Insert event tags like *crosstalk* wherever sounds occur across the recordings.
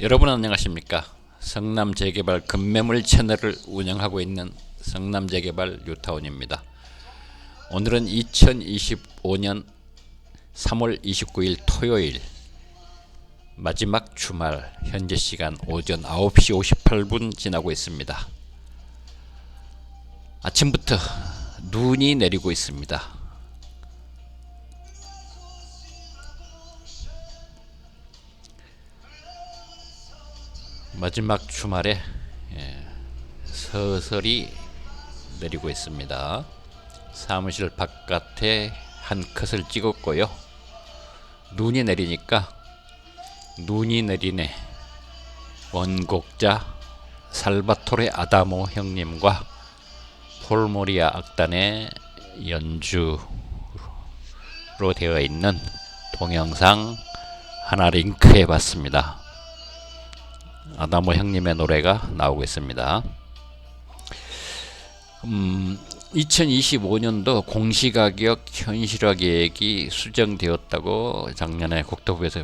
여러분 안녕하십니까? 성남 재개발 급매물 채널을 운영하고 있는 성남 재개발 유타운입니다. 오늘은 2025년 3월 29일 토요일 마지막 주말 현재 시간 오전 9시 58분 지나고 있습니다. 아침부터 눈이 내리고 있습니다. 마지막 주말에 예, 서서히 내리고 있습니다. 사무실 바깥에 한 컷을 찍었고요. 눈이 내리니까 눈이 내리네 원곡자 살바토레 아다모 형님과 폴모리아 악단의 연주로 되어 있는 동영상 하나 링크해 봤습니다. 아다모 형님의 노래가 나오고 있습니다. 음, 2025년도 공시가격 현실화 계획이 수정되었다고 작년에 국토부에서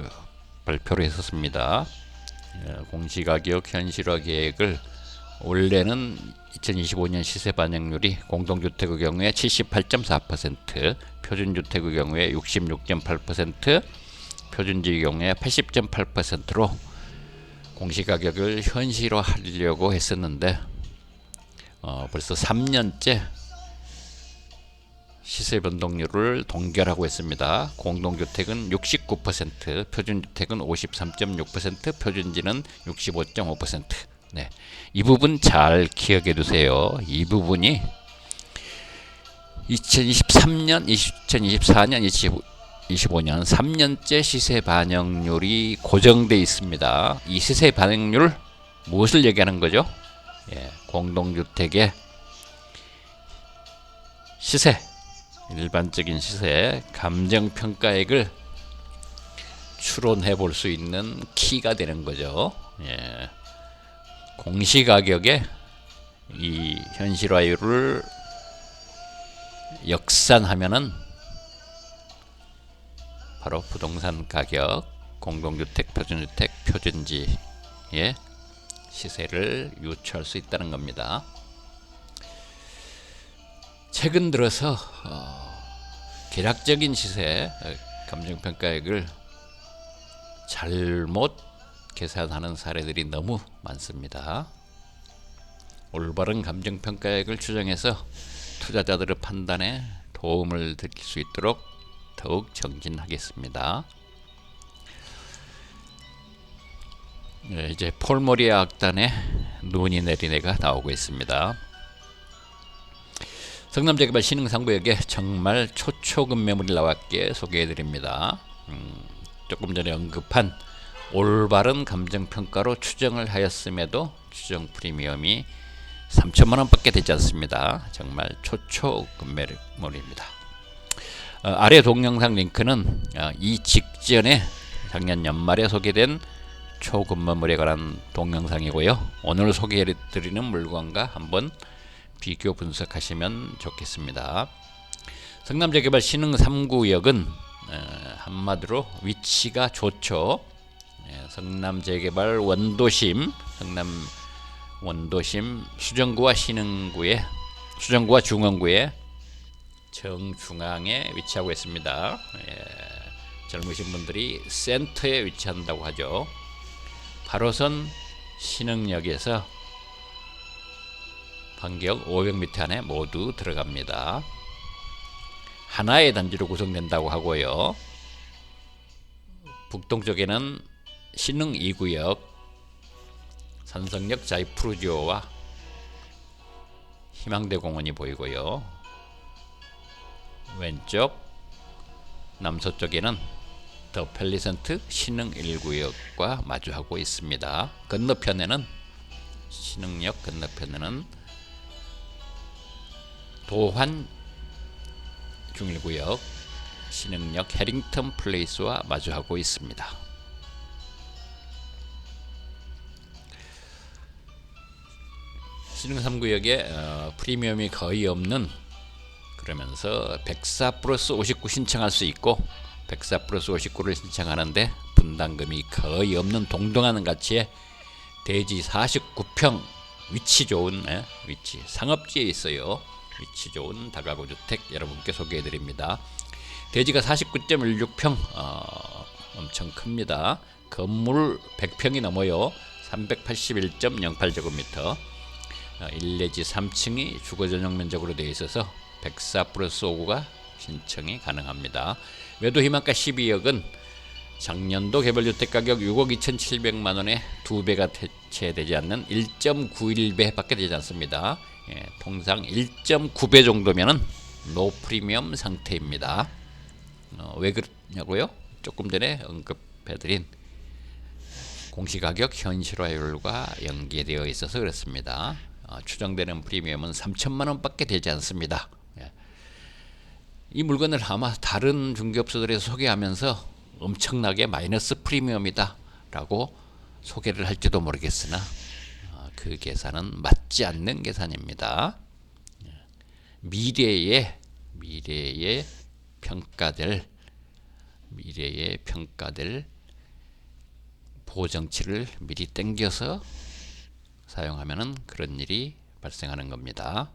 발표를 했었습니다. 예, 공시가격 현실화 계획을 원래는 2025년 시세 반영률이 공동주택의 경우에 78.4%, 표준주택의 경우에 66.8%, 표준지의 경우에 80.8%로 공시가격을 현실화 하려고 했었는데 어, 벌써 3년째 시세 변동률을 동결하고 있습니다. 공동주택은 69%, 표준주택은 53.6%, 표준지는 65.5%. 네, 이 부분 잘 기억해 두세요. 이 부분이 2023년, 2024년, 2025년 3년째 시세 반영률이 고정돼 있습니다. 이 시세 반영률 무엇을 얘기하는 거죠? 예, 공동주택의 시세, 일반적인 시세, 감정 평가액을 추론해 볼 수 있는 키가 되는 거죠. 예. 공시가격에 이 현실화율을 역산하면은 바로 부동산 가격, 공동주택, 표준주택, 표준지의 시세를 유추할 수 있다는 겁니다. 최근 들어서 어, 계략적인 시세, 어, 감정평가액을 잘못 계산하는 사례들이 너무 많습니다. 올바른 감정평가액을 추정해서 투자자들의 판단에 도움을 드릴 수 있도록 더욱 정진하겠습니다. 네, 이제 폴모리아 악단의 눈이 내리네가 나오고 있습니다. 성남재개발 신흥상구역에 정말 초초금 매물이 나왔기에 소개해드립니다. 음, 조금 전에 언급한 올바른 감정평가로 추정을 하였음에도 추정 프리미엄이 3천만 원밖에 되지 않습니다. 정말 초초 금 매물입니다. 어, 아래 동영상 링크는 어, 이 직전에 작년 연말에 소개된 초급매물에 관한 동영상이고요. 오늘 소개해드리는 물건과 한번 비교 분석하시면 좋겠습니다. 성남재개발 신흥 3구역은 어, 한마디로 위치가 좋죠. 예, 성남재개발 원도심, 성남 원도심 수정구와 신흥구의 수정구와 중원구의 정중앙에 위치하고 있습니다. 예, 젊으신 분들이 센터에 위치한다고 하죠. 8호선 신흥역에서 반경 500m 안에 모두 들어갑니다. 하나의 단지로 구성된다고 하고요. 북동쪽에는 신흥 2구역, 산성역 자이프루지오와 희망대 공원이 보이고요. 왼쪽 남서쪽에는 더 펠리센트 신흥 1구역과 마주하고 있습니다. 건너편에는 신흥역 건너편에는 도환 중일구역 신흥역 해링턴 플레이스와 마주하고 있습니다. 신흥 3구역에 어, 프리미엄이 거의 없는 그러면서 104 플러스 59 신청할 수 있고 104 플러스 59를 신청하는데 분담금이 거의 없는 동등한 가치의 대지 49평 위치 좋은 예, 위치 상업지에 있어요. 위치 좋은 다가구 주택 여러분께 소개해 드립니다. 대지가 49.16평 어, 엄청 큽니다. 건물 100평이 넘어요. 381.08제곱미터. 어, 1 내지 3층이 주거 전용 면적으로 되어 있어서 104 플러스 5구가 신청이 가능합니다. 매도 희망가 12억은 작년도 개발주택 가격 6억 2,700만 원에 두 배가 채되지 않는 1.91배밖에 되지 않습니다. 예, 통상 1.9배 정도면은 노 프리미엄 상태입니다. 어, 왜 그러냐고요? 조금 전에 언급해드린 공시가격 현실화율과 연계되어 있어서 그렇습니다. 어, 추정되는 프리미엄은 3천만 원밖에 되지 않습니다. 예. 이 물건을 아마 다른 중개업소들에서 소개하면서 엄청나게 마이너스 프리미엄이다라고 소개를 할지도 모르겠으나 어, 그 계산은 맞지 않는 계산입니다. 예. 미래의 미래의 평가될 미래의 평가될 보정치를 미리 땡겨서 사용하면은 그런 일이 발생하는 겁니다.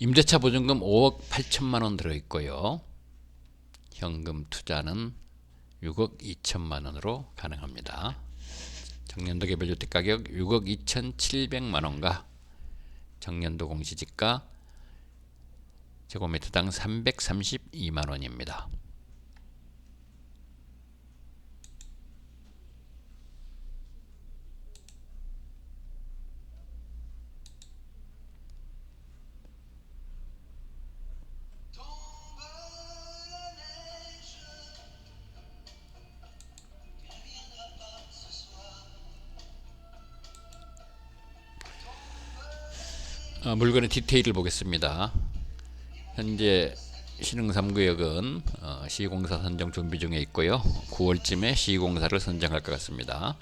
임대차 보증금 5억 8천만 원 들어 있고요. 현금 투자는 6억 2천만 원으로 가능합니다. 정년도 개별 주택 가격 6억 2천7백만 원과 정년도 공시지가 제곱미터당 332만 원입니다. 어, 물건의 디테일을 보겠습니다. 현재 신흥 3구역은 어, 시공사 선정 준비 중에 있고요. 9월쯤에 시공사를 선정할 것 같습니다.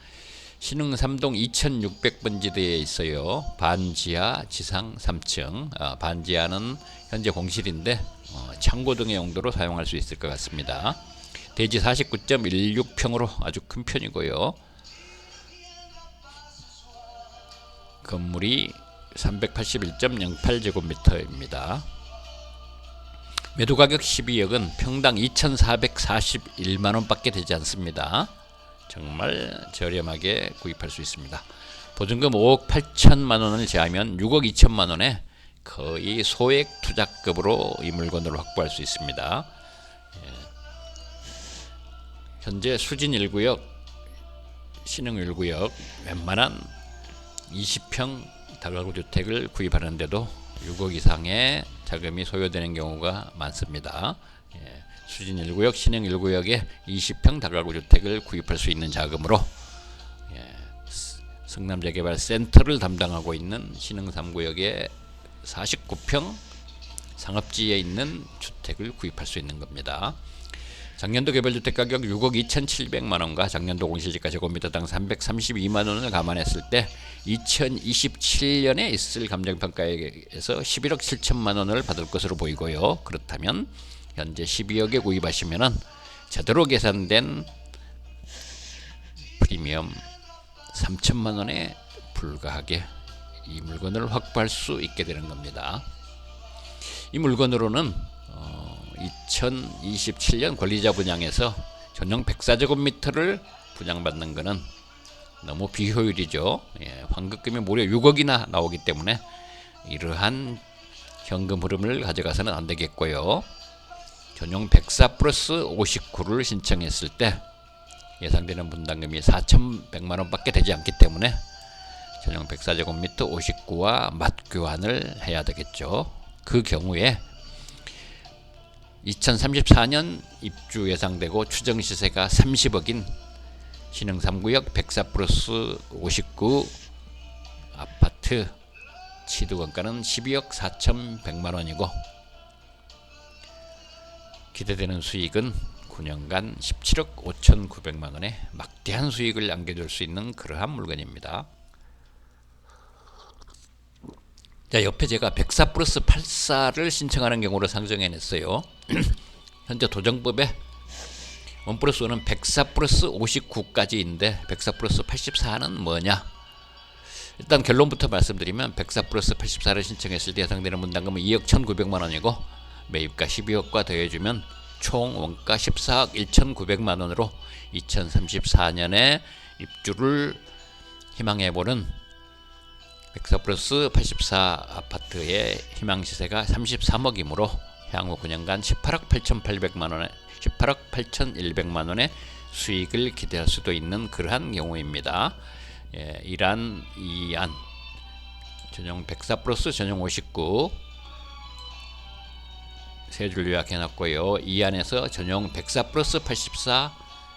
신흥 3동 2600번 지대에 있어요. 반지하 지상 3층. 어, 반지하는 현재 공실인데 어, 창고 등의 용도로 사용할 수 있을 것 같습니다. 대지 49.16평으로 아주 큰 편이고요. 건물이 381.08제곱미터입니다. 매도 가격 12억은 평당 2,441만 원밖에 되지 않습니다. 정말 저렴하게 구입할 수 있습니다. 보증금 5억 8천만 원을 제하면 6억 2천만 원에 거의 소액 투자급으로 이 물건을 확보할 수 있습니다. 예. 현재 수진 1구역, 신흥 1구역 웬만한 20평 다가구 주택을 구입하는데도 6억 이상의 자금이 소요되는 경우가 많습니다. 예, 수진 1구역, 신흥 1구역에 20평 다가구 주택을 구입할 수 있는 자금으로 예, 성남재개발 센터를 담당하고 있는 신흥 3구역에 49평 상업지에 있는 주택을 구입할 수 있는 겁니다. 작년도 개발주택 가격 6억 2,700만 원과 작년도 공시지가 제곱미터당 332만 원을 감안했을 때 2027년에 있을 감정평가에서 11억 7천만 원을 받을 것으로 보이고요. 그렇다면 현재 12억에 구입하시면은 제대로 계산된 프리미엄 3천만 원에 불과하게 이 물건을 확보할 수 있게 되는 겁니다. 이 물건으로는 2027년 권리자 분양에서 전용 104제곱미터를 분양받는 것은 너무 비효율이죠. 예, 환급금이 무려 6억이나 나오기 때문에 이러한 현금 흐름을 가져가서는 안 되겠고요. 전용 104 플러스 59를 신청했을 때 예상되는 분담금이 4,100만 원밖에 되지 않기 때문에 전용 104제곱미터 59와 맞교환을 해야 되겠죠. 그 경우에 2034년 입주 예상되고 추정 시세가 30억인 신흥 3구역 104 플러스 59 아파트 취득원가는 12억 4,100만 원이고 기대되는 수익은 9년간 17억 5,900만 원의 막대한 수익을 안겨줄 수 있는 그러한 물건입니다. 자 옆에 제가 104 플러스 84를 신청하는 경우를 상정해 냈어요. *clears throat* 현재 도정법에 원 플러스 1은 104 플러스 59까지인데 104 플러스 84는 뭐냐? 일단 결론부터 말씀드리면 104 플러스 84를 신청했을 때 예상되는 분담금은 2억 1,900만 원이고 매입가 12억과 더해주면 총 원가 14억 1,900만 원으로 2034년에 입주를 희망해보는 104 플러스 84 아파트의 희망 시세가 33억이므로 향후 9년간 18억 8,800만 원에 18억 8,100만 원의 수익을 기대할 수도 있는 그러한 경우입니다. 예, 이란 이안 전용 104 플러스 전용 59 세 줄 요약해 놨고요. 이 안에서 전용 104 플러스 84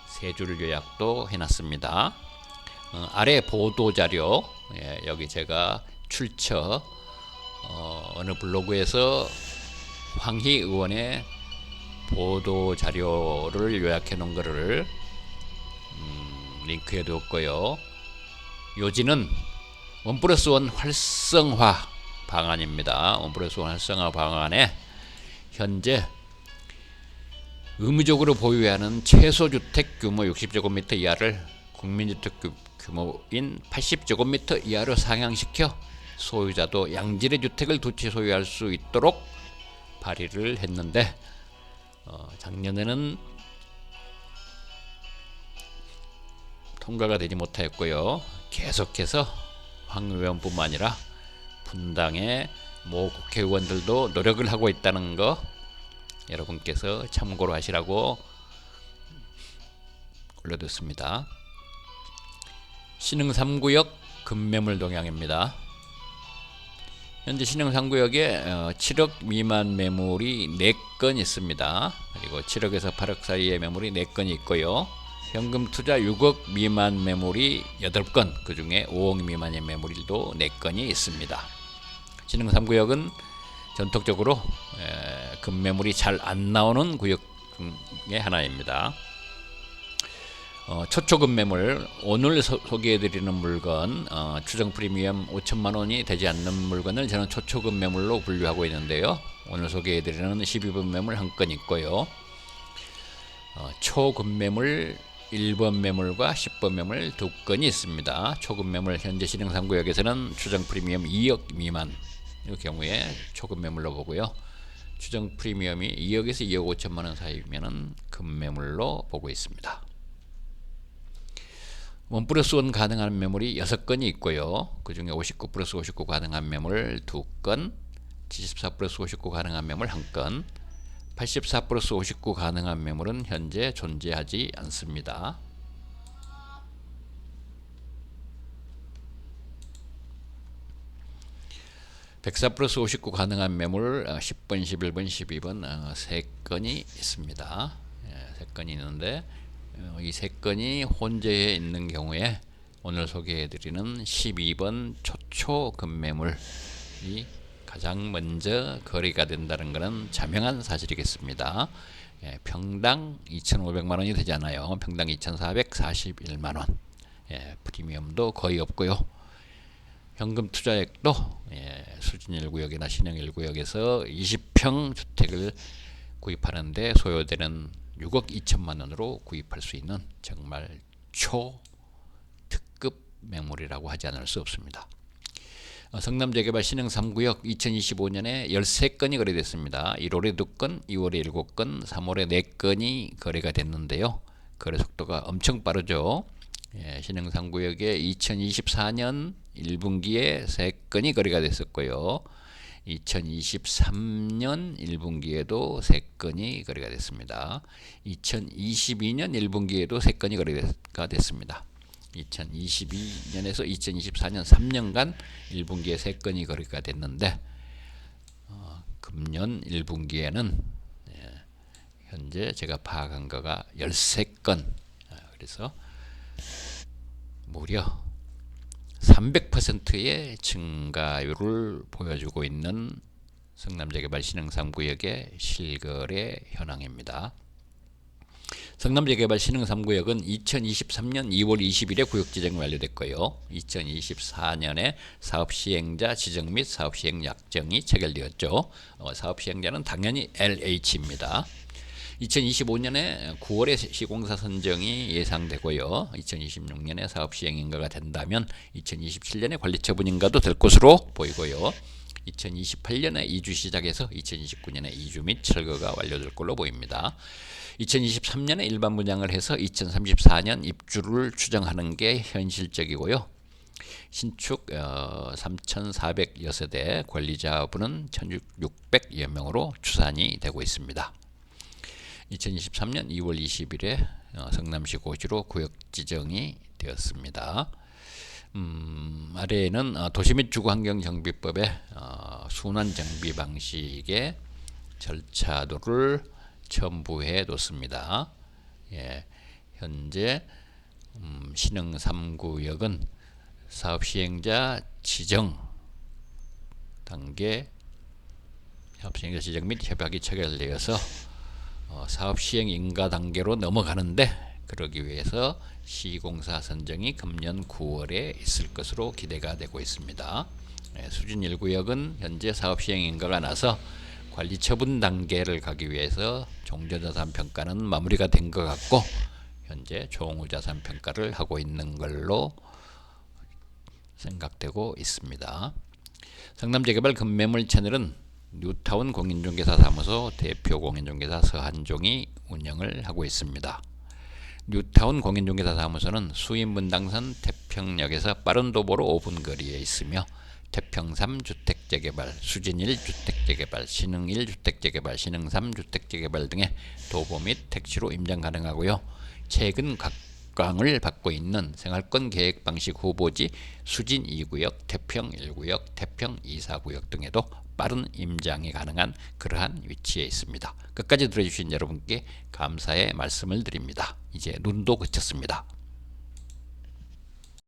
세 줄 요약도 해 놨습니다. 어, 아래 보도 자료 예, 여기 제가 출처 어, 어느 블로그에서 황희 의원의 보도 자료를 요약해 놓은 거를 음, 링크해 두었고요. 요지는 원 플러스 원 활성화 방안입니다. 원 플러스 원 활성화 방안에 현재 의무적으로 보유하는 최소 주택 규모 60제곱미터 이하를 국민주택 규모인 80제곱미터 이하로 상향시켜 소유자도 양질의 주택을 두 채 소유할 수 있도록 발의를 했는데 어, 작년에는 통과가 되지 못하였고요. 계속해서 황 의원뿐만 아니라 분당의 모 국회의원들도 노력을 하고 있다는 거 여러분께서 참고로 하시라고 올려뒀습니다. 신흥 3구역 금매물 동향입니다. 현재 신흥 3구역에 7억 미만 매물이 4건 있습니다. 그리고 7억에서 8억 사이의 매물이 4건이 있고요. 현금 투자 6억 미만 매물이 8건, 그 중에 5억 미만의 매물도 4건이 있습니다. 신흥 3구역은 전통적으로 금매물이 잘 안 나오는 구역 중의 하나입니다. 어, 초초금 매물 오늘 소, 개해드리는 물건 어, 추정 프리미엄 5천만 원이 되지 않는 물건을 저는 초초금 매물로 분류하고 있는데요. 오늘 소개해드리는 12번 매물 한 건 있고요. 어, 초금 매물 1번 매물과 10번 매물 두 건이 있습니다. 초금 매물 현재 신흥 3구역에서는 추정 프리미엄 2억 미만 이 경우에 초금 매물로 보고요. 추정 프리미엄이 2억에서 2억 5천만 원 사이면은 금매물로 보고 있습니다. 원 플러스 원 가능한 매물이 6건이 있고요. 그 중에 59 플러스 59 가능한 매물 2건, 74 플러스 59 가능한 매물 1건, 84 플러스 59 가능한 매물은 현재 존재하지 않습니다. 백사 플러스 59 가능한 매물 10번, 11번, 12번 세 건이 있습니다. 예, 세 건이 있는데 어, 이 세 건이 혼재해 있는 경우에 오늘 소개해드리는 12번 초초 금매물이 가장 먼저 거래가 된다는 것은 자명한 사실이겠습니다. 예, 평당 2,500만 원이 되지 않아요. 평당 2,441만 원. 예, 프리미엄도 거의 없고요. 현금 투자액도 예, 수진 1구역이나 신형 1구역에서 20평 주택을 구입하는데 소요되는 6억 2천만 원으로 구입할 수 있는 정말 초특급 매물이라고 하지 않을 수 없습니다. 어, 성남 재개발 신흥 3구역 2025년에 13건이 거래됐습니다. 1월에 2건, 2월에 7건, 3월에 4건이 거래가 됐는데요. 거래 속도가 엄청 빠르죠. 예, 신흥 3구역에 2024년 1분기에 3건이 거래가 됐었고요. 2023년 1분기에도 3건이 거래가 됐습니다. 2022년 1분기에도 3건이 거래가 됐습니다. 2022년에서 2024년 3년간 1분기에 3건이 거래가 됐는데 어, 금년 1분기에는 예, 현재 제가 파악한 거가 13건 아, 그래서 무려 300%의 증가율을 보여주고 있는 성남재개발 신흥 3구역의 실거래 현황입니다. 성남재개발 신흥 3구역은 2023년 2월 20일에 구역 지정이 완료됐고요. 2024년에 사업 시행자 지정 및 사업 시행 약정이 체결되었죠. 어, 사업 시행자는 당연히 LH입니다. 2025년에 9월에 시공사 선정이 예상되고요. 2026년에 사업 시행 인가가 된다면 2027년에 관리 처분 인가도 될 것으로 보이고요. 2028년에 이주 시작해서 2029년에 이주 및 철거가 완료될 걸로 보입니다. 2023년에 일반 분양을 해서 2034년 입주를 추정하는 게 현실적이고요. 신축 어, 3,400여 세대 관리자분은 1,600여 명으로 추산이 되고 있습니다. 2023년 2월 20일에 어, 성남시 고시로 구역 지정이 되었습니다. 음, 아래에는 어, 도시 및 주거 환경 정비법의 어, 순환 정비 방식의 절차도를 첨부해 놓습니다. 예, 현재 음, 신흥 3구역은 사업 시행자 지정 단계 사업 시행자 지정 및 협약이 체결되어서 어, 사업 시행 인가 단계로 넘어가는데 그러기 위해서 시공사 선정이 금년 9월에 있을 것으로 기대가 되고 있습니다. 예, 수준 1구역은 현재 사업 시행 인가가 나서 관리 처분 단계를 가기 위해서 종전자산 평가는 마무리가 된 것 같고 현재 종후자산 평가를 하고 있는 걸로 생각되고 있습니다. 성남 재개발 금매물 채널은 뉴타운 공인중개사 사무소 대표 공인중개사 서한종이 운영을 하고 있습니다. 뉴타운 공인중개사 사무소는 수인분당선 태평역에서 빠른 도보로 5분 거리에 있으며 태평 3주택 재개발, 수진 1 주택 재개발, 신흥 1 주택 재개발, 신흥 3 주택 재개발 등의 도보 및 택시로 임장 가능하고요. 최근 각광을 받고 있는 생활권 계획 방식 후보지 수진 2구역, 태평 1구역, 태평 2, 4구역 등에도 빠른 임장이 가능한 그러한 위치에 있습니다. 끝까지 들어주신 여러분께 감사의 말씀을 드립니다. 이제 눈도 그쳤습니다.